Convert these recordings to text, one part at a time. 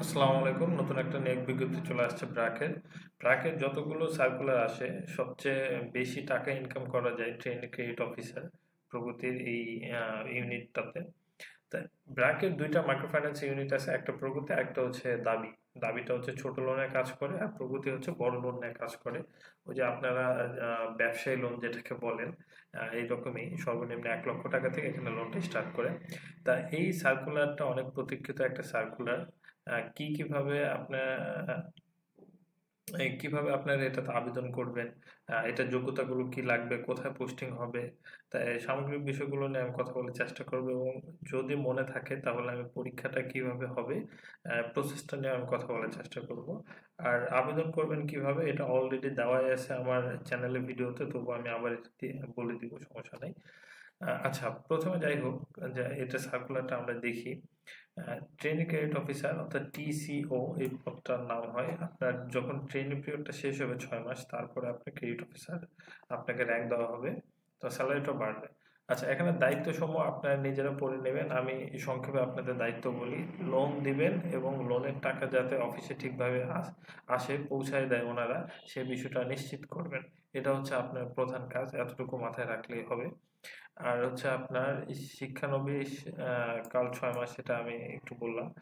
আসসালামু আলাইকুম। নতুন একটা নিয়োগ বিজ্ঞপ্তি চলে আসছে ব্র্যাকের। ব্র্যাকের যতগুলো সার্কুলার আসে, সবচেয়ে বেশি টাকা ইনকাম করা যায় ট্রেন ক্রেডিট অফিসার প্রগতির এই ইউনিটটাতে ব্র্যাকের দুইটা মাইক্রো ফাইন্যান্স ইউনিট আছে, একটা প্রগতি একটা হচ্ছে দাবি। দাবিটা হচ্ছে ছোট লোনের কাজ করে আর প্রগতি হচ্ছে বড় লোন নিয়ে কাজ করে। ওই যে আপনারা ব্যবসায়ী লোন যেটাকে বলেন এইরকমই সর্বনিম্ন এক লক্ষ টাকা থেকে এখানে লোনটা স্টার্ট করে। তা এই সার্কুলারটা অনেক প্রতীক্ষিত একটা সার্কুলার কি কীভাবে আপনার কীভাবে আপনারা এটাতে আবেদন করবেন? এটা যোগ্যতাগুলো কি লাগবে? কোথায় পোস্টিং হবে? তাই সামগ্রিক বিষয়গুলো নিয়ে আমি কথা বলার চেষ্টা করব এবং যদি মনে থাকে তাহলে আমি পরীক্ষাটা কীভাবে হবে প্রসেসটা নিয়ে আমি কথা বলার চেষ্টা করব। আর আবেদন করবেন কীভাবে? এটা অলরেডি দেওয়াই আছে আমার চ্যানেলে ভিডিওতে, তবু আমি আবার বলে দিব, সমস্যা নেই। আচ্ছা প্রথমে যাই হোক এটা সার্কুলারটা আমরা দেখি। ট্রেনিং ক্রেডিট অফিসার অর্থাৎ টিসিও এই পদটার নাম হয়। আপনার যখন ট্রেনিং পিরিয়ডটা শেষ হবে ছয় মাস, তারপরে আপনার ক্রেডিট অফিসার আপনাকে র্যাঙ্ক দেওয়া হবে। তো স্যালারিটা বাড়বে। আচ্ছা এখানে দায়িত্ব সমূহ আপনারা নিজেরা পড়ে নেবেন। আমি সংক্ষেপে আপনাদের দায়িত্ব বলি। লোন দিবেন এবং লোনের টাকা যাতে অফিসে ঠিকভাবে আস- পৌঁছায় দেয় ওনারা, সে বিষয়টা নিশ্চিত করবেন। এটা হচ্ছে আপনার প্রধান কাজ, এতটুকু মাথায় রাখলেই হবে। আর হচ্ছে আপনার শিক্ষানবিশ কাল ছয় মাস, সেটা আমি একটু বললাম।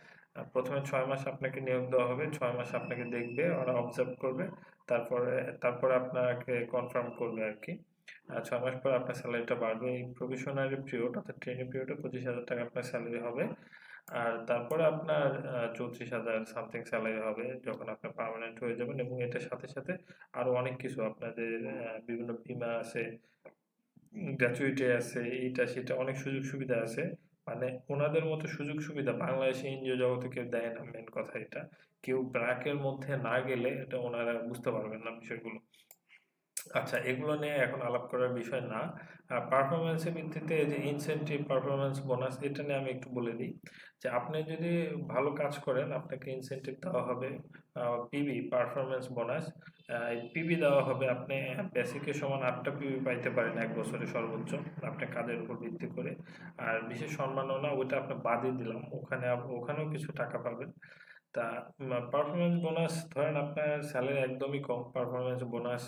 প্রথমে ছয় মাস আপনাকে নিয়োগ দেওয়া হবে, ছয় মাস আপনাকে দেখবে, ওরা অবজার্ভ করবে, তারপরে তারপরে আপনাকে কনফার্ম করবে আর কি। আর ছয় মাস পর আপনার স্যালারিটা বাড়বে। এই প্রভিশনারি পিরিয়ড অর্থাৎ ট্রেনিং পিরিয়ডে পঁচিশ হাজার টাকা আপনার স্যালারি হবে। আর তারপরে আপনার চৌত্রিশ হাজার সামথিং স্যালারি হবে যখন পার্মানেন্ট হয়ে যাবেন এবং এটার সাথে সাথে আরও অনেক কিছু আপনাদের বিভিন্ন বীমা আছে গ্র্যাচুইটি আছে, এইটা সেটা অনেক সুযোগ সুবিধা আছে। মানে ওনাদের মতো সুযোগ সুবিধা বাংলাদেশে এনজিও জগতে কেউ দেয় না মেন কথা এটা। কেউ ব্র্যাকের মধ্যে না গেলে এটা ওনারা বুঝতে পারবেন না বিষয়গুলো। আচ্ছা এগুলো নিয়ে এখন আলাপ করার বিষয় না। পারফরমেন্সের ভিত্তিতে যে ইনসেন্টিভ পারফরমেন্স বোনাস এটা নিয়ে আমি একটু বলে দিই। যে আপনি যদি ভালো কাজ করেন, আপনাকে ইনসেন্টিভ দেওয়া হবে পিবি পারফরমেন্স বোনাস পিবি দেওয়া হবে আপনি বেসিকের সমান আটটা পিবি পাইতে পারেন এক বছরে সর্বোচ্চ, আপনার কাজের উপর ভিত্তি করে। আর বিশেষ সম্মাননা, ওইটা আপনি বাদই দিলাম। ওখানে ওখানেও কিছু টাকা পাবেন। তা পারফরমেন্স বোনাস ধরেন আপনার স্যালারি একদমই কম পারফরমেন্স বোনাস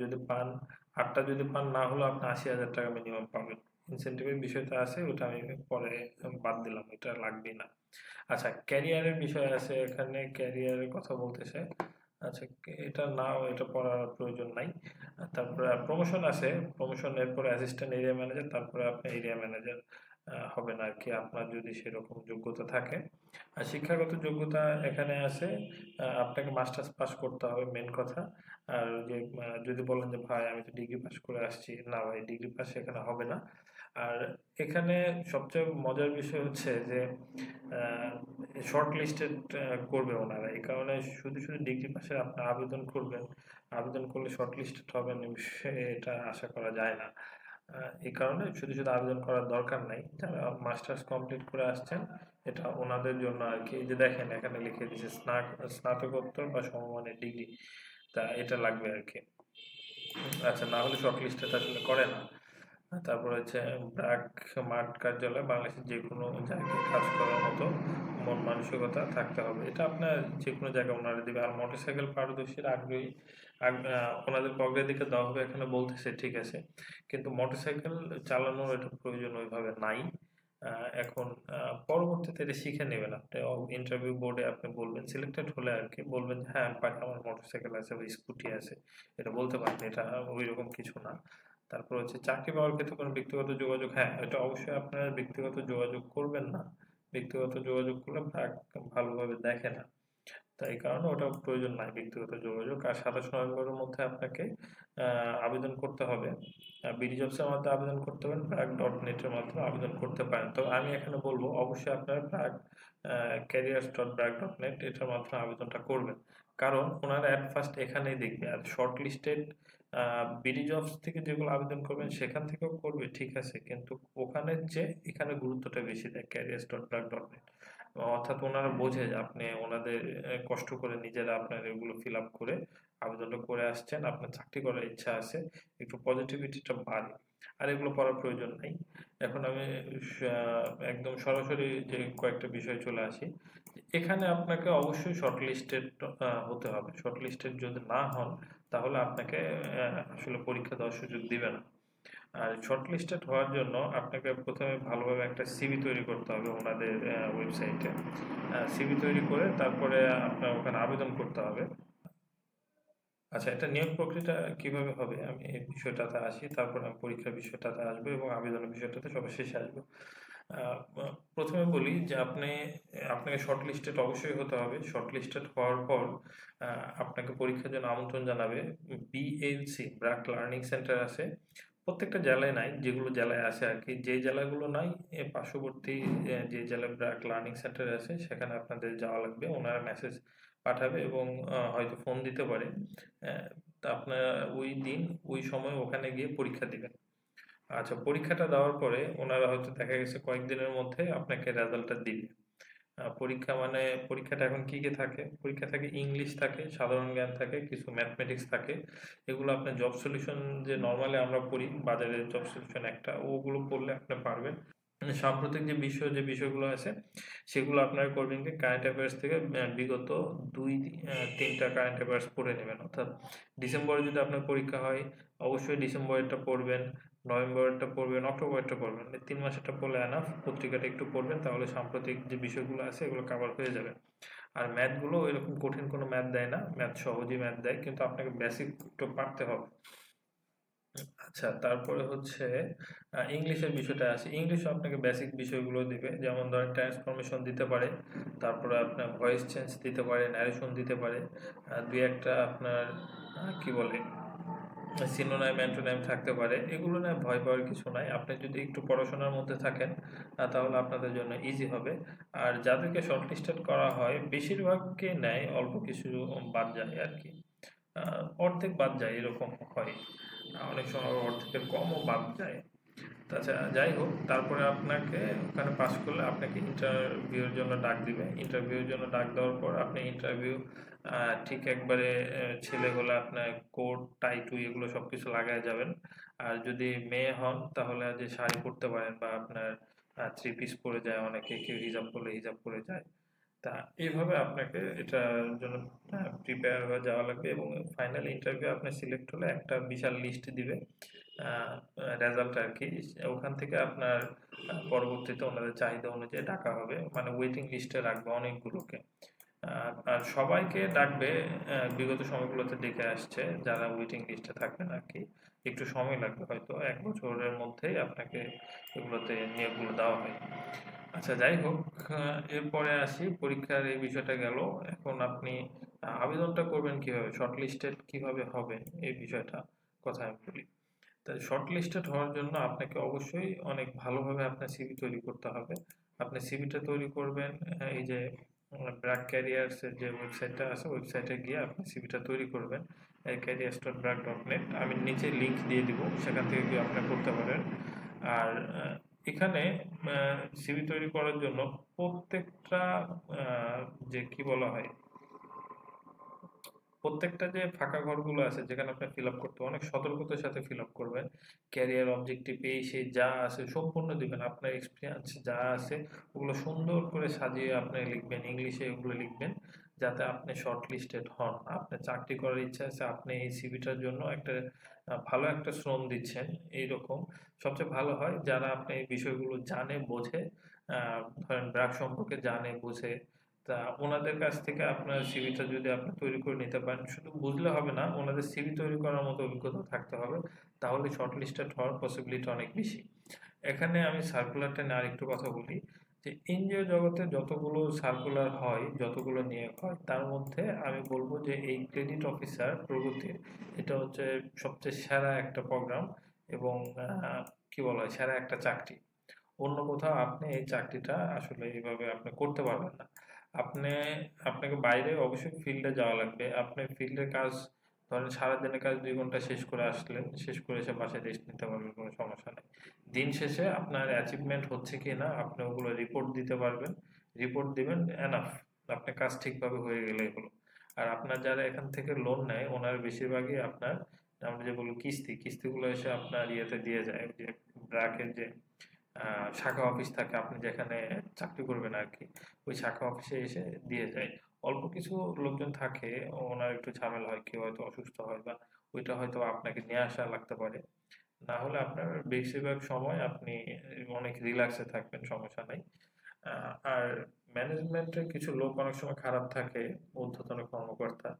যদি পান আটটা যদি পান, না হলেও আপনি আশি হাজার টাকা মিনিমাম পাবেন। ইনসেন্টিভের বিষয়টা আছে, ওটা আমি পরে বাদ দিলাম, এটা লাগবেই না। আচ্ছা ক্যারিয়ারের বিষয় আছে এখানে ক্যারিয়ারের কথা বলতেছে আচ্ছা এটা নাও, এটা পড়ার প্রয়োজন নাই। তারপরে প্রমোশন আছে প্রমোশন এরপরে অ্যাসিস্ট্যান্ট এরিয়া ম্যানেজার তারপরে আপনি এরিয়া ম্যানেজার হবেন আর কি আপনার যদি সেরকম যোগ্যতা থাকে। আর শিক্ষাগত যোগ্যতা এখানে আছে আপনাকে মাস্টার্স পাস করতে হবে মেন কথা। আর যে যদি বলেন যে, ভাই, আমি তো ডিগ্রি পাস করে আসছি। না ভাই ডিগ্রি পাস এখানে হবে না। আর এখানে সবচেয়ে মজার বিষয় হচ্ছে যে শর্ট লিস্টেড করবে ওনারা। এই কারণে শুধু শুধু ডিগ্রি পাশে আপনি আবেদন করবেন। আবেদন করলে শর্ট লিস্টেড হবেন এটা আশা করা যায় না। এই কারণে শুধু শুধু আবেদন করার দরকার নাই। যারা মাস্টার্স কমপ্লিট করে আসছেন, এটা ওনাদের জন্য আর কি। যে দেখেন, এখানে লিখে দিয়েছে স্নাক স্নাতকোত্তর বা সমমানের ডিগ্রি। তা এটা লাগবে আর কি। আচ্ছা না হলে শর্ট লিস্টে আসলে করে না। তারপর হচ্ছে ব্র্যাক মাঠ কার্যালয়, বাংলাদেশের যে কোনো জায়গায় কাজ করার মতো মন মানসিকতা থাকতে হবে। এটা আপনার যে কোনো জায়গায় ওনারা দেবে। আর মোটরসাইকেল পারদর্শীর আগ্রহী ওনাদেরকে অগ্রাধিকার দেওয়া হবে এখানে বলতেছে, ঠিক আছে। কিন্তু মোটরসাইকেল চালানোর এটা প্রয়োজন ওইভাবে নাই। এখন পরবর্তীতে এটা শিখে নেবেন আপনি। ইন্টারভিউ বোর্ডে আপনি বলবেন সিলেক্টেড হলে আর কি বলবেন হ্যাঁ আমার মোটরসাইকেল আছে বা স্কুটি আছে। এটা বলতে পারেন, এটা ওই রকম কিছু না। তারপর হচ্ছে চাকরি পাওয়ার ক্ষেত্রে কোনো ব্যক্তিগত যোগাযোগ হ্যাঁ এটা অবশ্যই আপনারা ব্যক্তিগত যোগাযোগ করবেন না। ব্যক্তিগত যোগাযোগ করলে ভালোভাবে দেখে না তাই কারণে ওটা প্রয়োজন নাই ব্যক্তিগত যোগাযোগ। আর সাতাশ নভেম্বরের মধ্যে আপনাকে আবেদন করতে হবে। বিডি জবসের মাধ্যমে আবেদন করতে পারেন ব্র্যাক ডট নেটের মাধ্যমে আবেদন করতে পারেন। তো আমি এখানে বলব, অবশ্যই আপনার BRAC careers dot BRAC dot net এটার মাধ্যমে আবেদনটা করবেন। কারণ ওনারা অ্যাট ফার্স্ট এখানেই দেখবে, আর শর্ট লিস্টেড বিডি জবস থেকে যেগুলো আবেদন করবেন সেখান থেকেও করবে, ঠিক আছে। কিন্তু ওখানে যে এখানে গুরুত্বটা বেশি দেয় careers dot BRAC dot net অর্থাৎ ওনারা বোঝে যে আপনি ওনাদের কষ্ট করে নিজেরা আপনার এগুলো ফিল আপ করে আবেদনটা করে আসছেন, আপনার চাকরি করার ইচ্ছা আছে, একটু পজিটিভিটিটা বাড়ে। আর এগুলো পড়ার প্রয়োজন নাই। এখন আমি একদম সরাসরি যে কয়েকটা বিষয় চলে আসি। এখানে আপনাকে অবশ্যই শর্ট লিস্টেড হতে হবে। শর্টলিস্টেড যদি না হন, তাহলে আপনাকে আসলে পরীক্ষা দেওয়ার সুযোগ দিবে না। আর শর্ট লিস্টেড হওয়ার জন্য আপনাকে প্রথমে ভালোভাবে একটা সিভি তৈরি করতে হবে ওনাদের ওয়েবসাইটে সিভি তৈরি করে তারপরে আপনার ওখানে আবেদন করতে হবে। আচ্ছা এটা নিয়োগ প্রক্রিয়াটা কীভাবে হবে? আমি এই বিষয়টাতে আসি, তারপর আমি পরীক্ষার বিষয়টাতে আসব এবং আবেদনের বিষয়টাতে সবার শেষে আসব। প্রথমে বলি যে আপনি, আপনাকে শর্ট লিস্টেড অবশ্যই হতে হবে। শর্ট লিস্টেড হওয়ার পর আপনাকে পরীক্ষার জন্য আমন্ত্রণ জানাবে বিএলসি ব্র্যাক লার্নিং সেন্টার আছে। প্রত্যেকটা জেলায় নাই, যেগুলো জেলায় আছে আর কি। যে জেলাগুলো নাই পার্শ্ববর্তী যে ব্র্যাক লার্নিং সেন্টার আছে, সেখানে আপনাদের যাওয়া লাগবে। ওনারা মেসেজ পাঠাবে এবং হয়তো ফোন দিতে পারে। তা আপনারা ওই দিন, ওই সময় ওখানে গিয়ে পরীক্ষা দিবেন। আচ্ছা পরীক্ষাটা দেওয়ার পরে ওনারা হয়তো দেখা গেছে কয়েকদিনের মধ্যে আপনাকে রেজাল্টটা দিবে। পরীক্ষা মানে পরীক্ষাটা এখন কি কি থাকে? পরীক্ষা থাকে ইংলিশ থাকে, সাধারণ জ্ঞান থাকে, কিছু ম্যাথমেটিক্স থাকে। এগুলো আপনার জব সলিউশন যে নর্মালি আমরা পড়ি, বাজারে জব সলিউশন একটা, ওগুলো পড়লে আপনি পারবেন। মানে সাম্প্রতিক যে বিষয়, যে বিষয়গুলো আছে, সেগুলো আপনারা করবেন কি? কারেন্ট অ্যাফেয়ার্স থেকে বিগত দুই তিনটা কারেন্ট অ্যাফেয়ার্স পড়ে নেবেন। অর্থাৎ ডিসেম্বরে যদি আপনার পরীক্ষা হয়, অবশ্যই ডিসেম্বরেরটা পড়বেন। নভেম্বরেরটা পড়বেন অক্টোবরেরটা পড়বেন। তিন মাসেরটা পড়লে এনাফ পত্রিকাটা একটু পড়বেন, তাহলে সাম্প্রতিক যে বিষয়গুলো আছে, এগুলো কভার হয়ে যাবে। আর ম্যাথগুলো এরকম কঠিন কোনো ম্যাথ দেয় না ম্যাথ সহজই ম্যাথ দেয়, কিন্তু আপনাকে বেসিক একটু পারতে হবে। আচ্ছা তারপরে হচ্ছে ইংলিশের বিষয়টা আছে। ইংলিশও আপনাকে বেসিক বিষয়গুলো দিবে, যেমন ধরেন ট্রান্সফরমেশন দিতে পারে, তারপরে আপনার ভয়েস চেঞ্জ দিতে পারে ন্যারেশন দিতে পারে দুই একটা আপনার কি বলে সিনোনাইম, অ্যান্টোনাইম থাকতে পারে। এগুলো নিয়ে ভয় পাওয়ার কিছু নাই। আপনি যদি একটু পড়াশোনার মধ্যে থাকেন তাহলে আপনাদের জন্য ইজি হবে। আর যাদেরকে শর্ট লিস্টেড করা হয়, বেশিরভাগকে নেয় অল্প কিছু বাদ যায় আর কি। অর্ধেক বাদ যায়, এরকম হয়। অনেক সময় অর্ধেকের কমও বাদ যায়। তাছাড়া যাই হোক, তারপরে আপনাকে ওখানে পাস করলে আপনাকে ইন্টারভিউর জন্য ডাক দিবে। ইন্টারভিউর জন্য ডাক দেওয়ার পর আপনি ইন্টারভিউ ঠিক একবারে আহ, ছেলে হলে আপনার কোট টাই টুই এগুলো সব কিছু লাগায় যাবেন। আর যদি মেয়ে হন তাহলে যে শাড়ি পরতে পারেন বা আপনার থ্রি পিস পরে যায় অনেকে কেউ হিজাব পরলে হিজাব পরে যায়। তা এইভাবে আপনাকে এটার জন্য প্রিপেয়ার হয়ে যাওয়া লাগবে এবং ফাইনাল ইন্টারভিউ আপনি সিলেক্ট হলে একটা বিশাল লিস্ট দিবে। রেজাল্ট আর কি। ওখান থেকে আপনার পরবর্তীতে ওনাদের চাহিদা অনুযায়ী ডাকা হবে। মানে ওয়েটিং লিস্টে রাখবে অনেকগুলোকে। আর সবাইকে ডাকবে বিগত সময়গুলোতে ডেকে আসছে যারা ওয়েটিং লিস্টে থাকবেন আর কি। একটু সময় লাগবে হয়তো, এক বছরের মধ্যেই আপনাকে এগুলোতে নিয়োগগুলো দেওয়া হয় আচ্ছা যাই হোক এরপরে আসি, পরীক্ষার এই বিষয়টা গেল। এখন আপনি আবেদনটা করবেন কীভাবে? শর্ট লিস্টেড কীভাবে হবে? এই বিষয়টা কথা আমি বলি। তাই শর্ট লিস্টেড হওয়ার জন্য আপনাকে অবশ্যই অনেক ভালোভাবে আপনার সিভি তৈরি করতে হবে। আপনি সিভিটা তৈরি করবেন এই যে ব্র্যাক ক্যারিয়ার্সের যে ওয়েবসাইটটা আছে ওয়েবসাইটে গিয়ে আপনি সিভিটা তৈরি করবেন careers dot BRAC dot net আমি নিচে লিঙ্ক দিয়ে দিব, সেখান থেকে গিয়ে আপনি করতে পারেন। আর এখানে সিভি তৈরি করার জন্য প্রত্যেকটা যে কি বলা হয় প্রত্যেকটা যে ফাঁকা ঘরগুলো আছে, যেখানে আপনি ফিল আপ করতে অনেক সতর্কতার সাথে ফিল আপ করবেন। ক্যারিয়ার অবজেক্টিভ এই সেই যা আছে সম্পূর্ণ দিবেন। আপনার এক্সপিরিয়েন্স যা আছে, ওগুলো সুন্দর করে সাজিয়ে আপনি লিখবেন ইংলিশে ওগুলো লিখবেন, যাতে আপনি শর্ট লিস্টেড হন। আপনার চাকরি করার ইচ্ছা আছে, আপনি এই সিভিটার জন্য একটা, ভালো একটা শ্রম দিচ্ছেন, এইরকম। সবচেয়ে ভালো হয়, যারা আপনি এই বিষয়গুলো জানে, বোঝে ধরেন ব্র্যাক সম্পর্কে জানে, বোঝে তা ওনাদের কাছ থেকে আপনার সিভিটা যদি আপনি তৈরি করে নিতে পারেন, শুধু বুঝলে হবে না, ওনাদের সিভি তৈরি করার মতো অভিজ্ঞতা থাকতে হবে, তাহলে শর্ট লিস্টেড হওয়ার পসিবিলিটি অনেক বেশি। এখানে আমি সার্কুলারটা নিয়ে আরেকটু কথা বলি, যে এনজিও জগতে যতগুলো সার্কুলার হয়, যতগুলো নিয়োগ হয়, তার মধ্যে আমি বলব যে এই ক্রেডিট অফিসার প্রগতির, এটা হচ্ছে সবচেয়ে সেরা একটা প্রোগ্রাম এবং কি বলা হয়, সেরা একটা চাকরি। অন্য কোথাও আপনি এই চাকরিটা আসলে এইভাবে আপনি করতে পারবেন না। আপনি, আপনাকে বাইরে অবশ্যই ফিল্ডে যাওয়া লাগবে। আপনি ফিল্ডের কাজ, ধরেন সারাদিনের কাজ দুই ঘণ্টা শেষ করে আসলেন, শেষ করে এসে বাসায় রেস্ট নিতে পারবেন, কোনো সমস্যা নেই। দিন শেষে আপনার অ্যাচিভমেন্ট হচ্ছে কি না, আপনি ওগুলো রিপোর্ট দিতে পারবেন। রিপোর্ট দিবেন এনাফ আপনার কাজ ঠিকভাবে হয়ে গেলে এগুলো। আর আপনার যারা এখান থেকে লোন নেয়, ওনার বেশিরভাগই আপনার, আমরা যে বলব কিস্তি, কিস্তিগুলো এসে আপনার ইয়েতে দিয়ে যায়, যে ব্র্যাকের যে শাখা অফিস থাকে, আপনি যেখানে চাকরি করবেন আর কি ওই শাখা অফিসে এসে দিয়ে যায়। অল্প কিছু লোকজন থাকে, ওনার একটু ঝামেলা হয়, কেউ হয়তো অসুস্থ হয় বা ওইটা হয়তো আপনাকে নিয়ে আসা লাগতে পারে। না হলে আপনার বেশিরভাগ সময় আপনি অনেক রিল্যাক্সে থাকবেন, সমস্যা নাই। আর ম্যানেজমেন্টের কিছু লোক অনেক সময় খারাপ থাকে, ঊর্ধ্বতন কর্মকর্তা।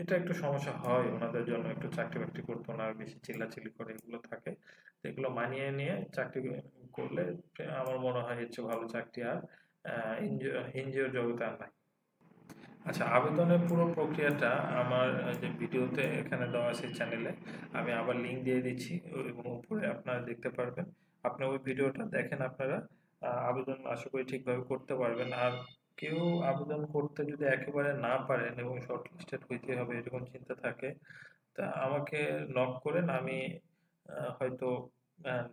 এটা একটু সমস্যা হয়, ওনাদের জন্য একটু চাকরি বাকরি করতে ওনারা বেশি চিল্লাচিল্লি করে এগুলো থাকে। এগুলো মানিয়ে নিয়ে চাকরি করলে আমার মনে হয় চেয়ে ভালো চাকরি আর এনজিওর জগতে আর নাই। আচ্ছা আবেদনের পুরো প্রক্রিয়াটা আমার যে ভিডিওতে এখানে দেওয়া আছে চ্যানেলে আমি আবার লিঙ্ক দিয়ে দিচ্ছি, এবং উপরে আপনারা দেখতে পারবেন। আপনি ওই ভিডিওটা দেখেন আপনারা আবেদন আশা করি ঠিকভাবে করতে পারবেন। আর কেউ আবেদন করতে যদি একেবারে না পারেন এবং শর্ট লিস্টেড হইতে হবে এরকম চিন্তা থাকে, তা আমাকে নক করেন। আমি হয়তো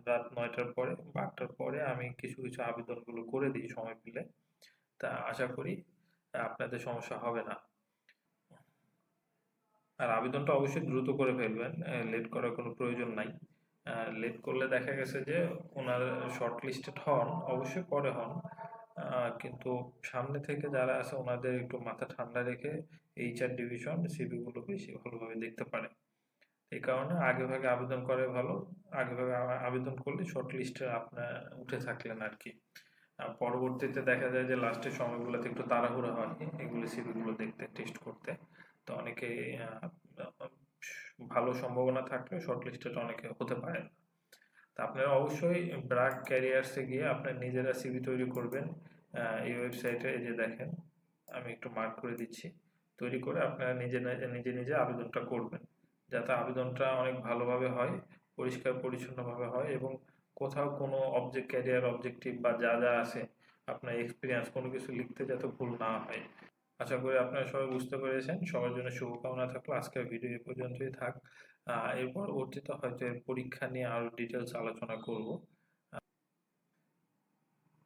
রাত নয়টার পরে বা আটটার পরে আমি কিছু কিছু আবেদনগুলো করে দিই সময় পেলে। তা আশা করি আপনাদের সমস্যা হবে না। আর আবেদনটা অবশ্যই দ্রুত করে ফেলবেন লেট করার কোনো প্রয়োজন নাই। লেট করলে দেখা গেছে যে, ওনার শর্ট লিস্টেড হন, অবশ্যই পরে হন। কিন্তু সামনে থেকে যারা আছে ওনাদের একটু মাথা ঠান্ডা রেখে এইচআর ডিভিশন সিভিগুলো বেশি ভালোভাবে দেখতে পারে। এই কারণে আগে ভাগে আবেদন করে ভালো। আগে ভাগে আবেদন করলে শর্ট লিস্টে আপনার উঠে থাকলেন আর কি আর পরবর্তীতে দেখা যায় যে লাস্টের সময়গুলোতে একটু তাড়াহুড়া হয় এগুলো সিভিগুলো দেখতে টেস্ট করতে। তো অনেকে ভালো সম্ভাবনা থাকলে শর্ট লিস্টেড অনেকে হতে পারেন না। তা আপনারা অবশ্যই ব্র্যাক ক্যারিয়ার্সে গিয়ে আপনার নিজেরা সিভি তৈরি করবেন। এই ওয়েবসাইটে এই যে দেখেন, আমি একটু মার্ক করে দিচ্ছি। তৈরি করে আপনারা নিজে নিজে- নিজে আবেদনটা করবেন। যাতে আবেদনটা অনেক ভালোভাবে হয়, পরিষ্কার পরিচ্ছন্নভাবে হয় এবং কোথাও কোনো অবজেক্ট ক্যারিয়ার অবজেক্টিভ বা যা যা আছে, আপনার এক্সপিরিয়েন্স কোনো কিছু লিখতে যাতে ভুল না হয়। আশা করি আপনারা সবাই বুঝতে পেরেছেন। সবার জন্য শুভকামনা থাকল। আজকের ভিডিও এ পর্যন্তই থাক। এরপর এর পরবর্তীতে হয়তো পরীক্ষা নিয়ে আরও ডিটেলস আলোচনা করব।